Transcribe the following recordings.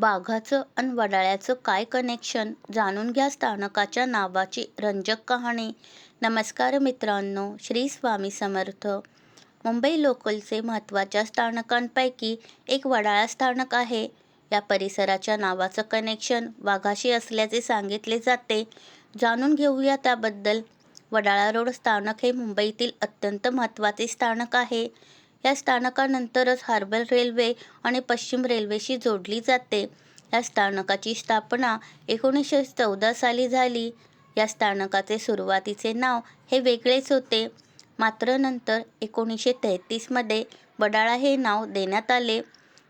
बाघाचं आणि वडाळ्याचं काय कनेक्शन जाणून घ्या स्थानकाच्या नावाची रंजक कहाणी. नमस्कार मित्रांनो श्री स्वामी समर्थ. मुंबई लोकलचे महत्त्वाच्या स्थानकांपैकी एक वडाळा स्थानक आहे. या परिसराच्या नावाचं कनेक्शन वाघाशी असल्याचे सांगितले जाते. जाणून घेऊया त्याबद्दल. वडाळा रोड स्थानक हे मुंबईतील अत्यंत महत्त्वाचे स्थानक आहे. या स्थानकानंतरच हार्बर रेल्वे आणि पश्चिम रेल्वेशी जोडली जाते. या स्थानकाची स्थापना एकोणीसशे चौदा साली झाली. या स्थानकाचे सुरुवातीचे नाव हे वेगळेच होते. मात्र नंतर एकोणीसशे तेहतीसमध्ये बडाळा हे नाव देण्यात आले.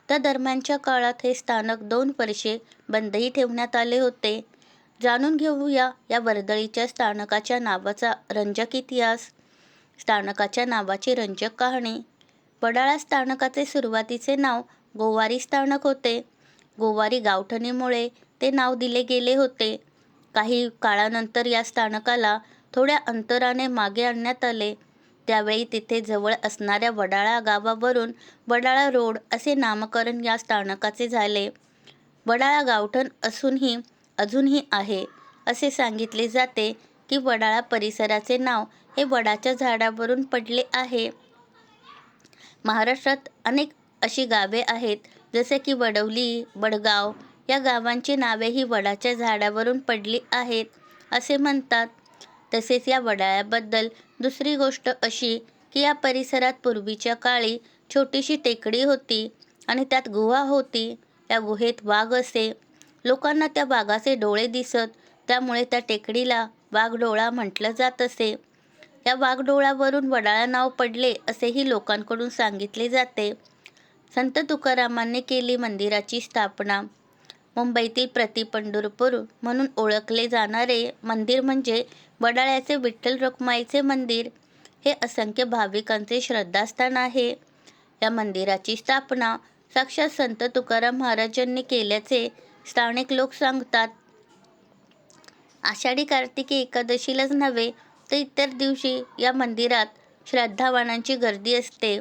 त्या दरम्यानच्या काळात हे स्थानक दोन वर्षे बंदही ठेवण्यात आले होते. जाणून घेऊया या वर्दळीच्या स्थानकाच्या नावाचा रंजक इतिहास. स्थानकाच्या नावाची रंजक कहाणी. वडाळा स्थानकाचे सुरुवातीचे नाव गोवारी स्थानक होते. गोवारी गावठणीमुळे ते नाव दिले गेले होते. काही काळानंतर या स्थानकाला थोड्या अंतराने मागे आणण्यात आले. त्यावेळी तिथे जवळ असणाऱ्या वडाळा गावावरून वडाळा रोड असे नामकरण या स्थानकाचे झाले. वडाळा गावठण असूनही अजूनही आहे असे सांगितले जाते की वडाळा परिसराचे नाव हे वडाच्या झाडावरून पडले आहे. महाराष्ट्रात अनेक अशी गावे आहेत जसे की वडवली वडगाव. या गावांची नावेही वडाच्या झाडावरून पडली आहेत असे म्हणतात. तसेच या वडाळ्याबद्दल दुसरी गोष्ट अशी की या परिसरात पूर्वीच्या काळी छोटीशी टेकडी होती आणि त्यात गुहा होती. त्या गुहेत वाघ असे. लोकांना त्या वाघाचे डोळे दिसत त्यामुळे त्या टेकडीला वाघडोळा म्हटलं जात असे. या वाघडोळावरून वडाळा नाव पडले असेही लोकांकडून सांगितले जाते. संत तुकारामांनी केली मंदिराची स्थापना. मुंबईतील प्रतिपंढरपूर म्हणून ओळखले जाणारे मंदिर म्हणजे वडाळ्याचे विठ्ठल रखुमाईचे मंदिर. हे असंख्य भाविकांचे श्रद्धास्थान आहे. या मंदिराची स्थापना साक्षात संत तुकाराम महाराजांनी केल्याचे स्थानिक लोक सांगतात. आषाढी कार्तिकी एकादशीलाच नव्हे तर इतर दिवशी या मंदिरात श्रद्धावानांची गर्दी असते.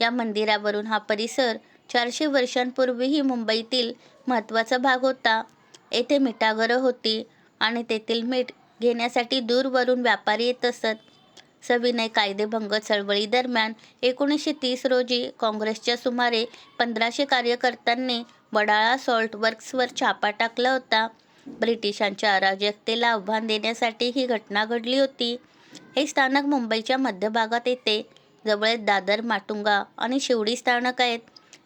या मंदिरावरून हा परिसर चारशे वर्षांपूर्वीही मुंबईतील महत्त्वाचा भाग होता. येथे मिठागरं होती आणि तेथील मीठ घेण्यासाठी दूरवरून व्यापारी येत असत. सविनय कायदेभंग चळवळीदरम्यान एकोणीसशे तीस रोजी काँग्रेसच्या सुमारे पंधराशे कार्यकर्त्यांनी वडाळा सॉल्ट वर्क्सवर छापा टाकला होता. ब्रिटिशांच्या अराजकतेला आव्हान देण्यासाठी ही घटना घडली होती. हे स्थानक मुंबईच्या मध्यभागात येते. जवळ दादर माटुंगा आणि शिवडी स्थानक आहेत.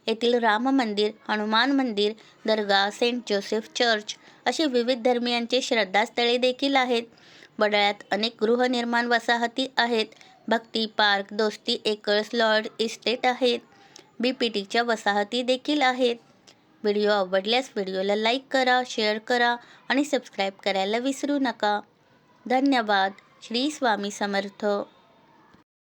येथील राम मंदिर हनुमान मंदिर दर्गा सेंट जोसेफ चर्च अशी विविध धर्मियांचे श्रद्धास्थळे देखील आहेत. वडाळ्यात अनेक गृहनिर्माण वसाहती आहेत. Bhakti park Dosti acres lord estate आहेत. बी पी टीच्या वसाहती देखील आहेत. व्हिडिओ आवडल्यास व्हिडिओला लाईक करा शेअर करा आणि सबस्क्राईब करायला विसरू नका. धन्यवाद. श्री स्वामी समर्थ.